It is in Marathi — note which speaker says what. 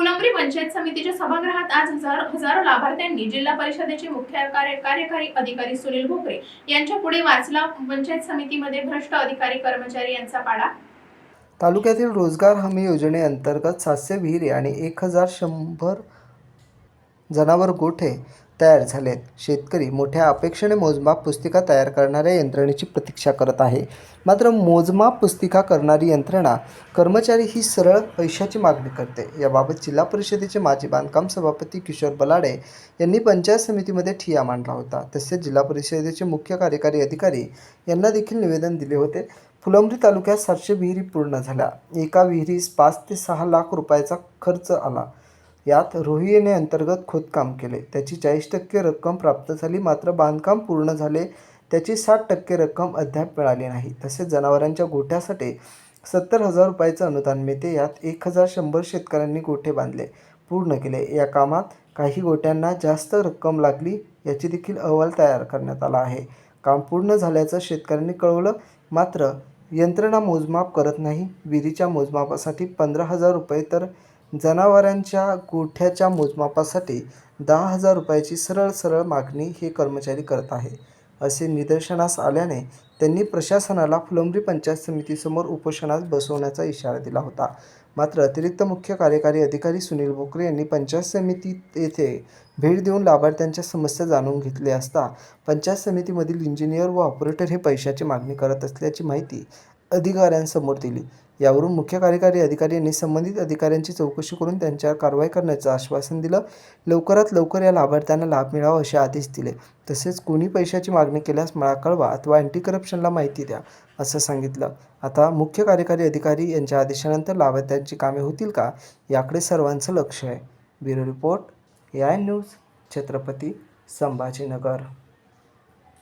Speaker 1: फुलंब्री पंचायत समितीच्या सभागृहात आज हजार हजारो लाभार्थ्यांनी जिल्हा परिषदेचे मुख्य कार्य कार्यकारी अधिकारी सुनील भोकरे यांच्या पुढे वाचला पंचायत समितीमध्ये भ्रष्ट अधिकारी कर्मचारी यांचा पाडा.
Speaker 2: तालुक्यातील रोजगार हमी योजनेअंतर्गत सातशे विहिरी आणि एक हजार शंभर जनावर गोठे तयार झालेत. शेतकरी मोठ्या अपेक्षेने मोजमाप पुस्तिका तयार करणाऱ्या यंत्रणेची प्रतीक्षा करत आहे. मात्र मोजमाप पुस्तिका करणारी यंत्रणा कर्मचारी ही सरळ पैशाची मागणी करते. याबाबत जिल्हा परिषदेचे माजी बांधकाम सभापती किशोर बलाडे यांनी पंचायत समितीमध्ये ठिया मांडला होता. तसेच जिल्हा परिषदेचे मुख्य कार्यकारी अधिकारी यांना देखील निवेदन दिले होते. फुलंब्री तालुक्यात सातशे विहिरी पूर्ण झाल्या. एका विहिरीस पाच ते सहा लाख रुपयाचा खर्च आला. यात रोहिणीने अंतर्गत खोदकाम केले. त्याची चाळीस टक्के रक्कम प्राप्त झाली मात्र बांधकाम पूर्ण झाले. त्याची साठ टक्के रक्कम अद्याप मिळाली नाही. तसेच जनावरांच्या गोठ्यासाठी सत्तर हजार रुपयाचं अनुदान मिळते. यात एक हजार शंभर शेतकऱ्यांनी गोठे बांधले पूर्ण केले. या कामात काही गोट्यांना जास्त रक्कम लागली याची देखील अहवाल तयार करण्यात आला आहे. काम पूर्ण झाल्याचं शेतकऱ्यांनी कळवलं मात्र यंत्रणा मोजमाप करत नाही. विहिरीच्या मोजमापासाठी पंधरा हजार रुपये तर जनावरांच्या गोठ्याच्या मोजमापासाठी दहा हजार रुपयाची सरळ सरळ मागणी हे कर्मचारी करत आहे. असे निदर्शनास आल्याने त्यांनी प्रशासनाला फुलंब्री पंचायत समितीसमोर उपोषणास बसवण्याचा इशारा दिला होता. मात्र अतिरिक्त मुख्य कार्यकारी अधिकारी सुनील बोकरे यांनी पंचायत समिती येथे भेट देऊन लाभार्थ्यांच्या समस्या जाणून घेतल्या असता पंचायत समितीमधील इंजिनियर व ऑपरेटर हे पैशाची मागणी करत असल्याची माहिती अधिकाऱ्यांसमोर दिली. यावरून मुख्य कार्यकारी अधिकारी यांनी संबंधित अधिकाऱ्यांची चौकशी करून त्यांच्यावर कारवाई करण्याचं आश्वासन दिलं. लवकरात लवकर या लाभार्थ्यांना लाभ मिळावा असे आदेश दिले. तसेच कोणी पैशाची मागणी केल्यास मला कळवा अथवा अँटी करप्शनला माहिती द्या असं सांगितलं. आता मुख्य कार्यकारी अधिकारी यांच्या आदेशानंतर लाभार्थ्यांची कामे होतील का? याकडे सर्वांचं लक्ष आहे. Bureau report A I News Chhatrapati Sambhajinagar.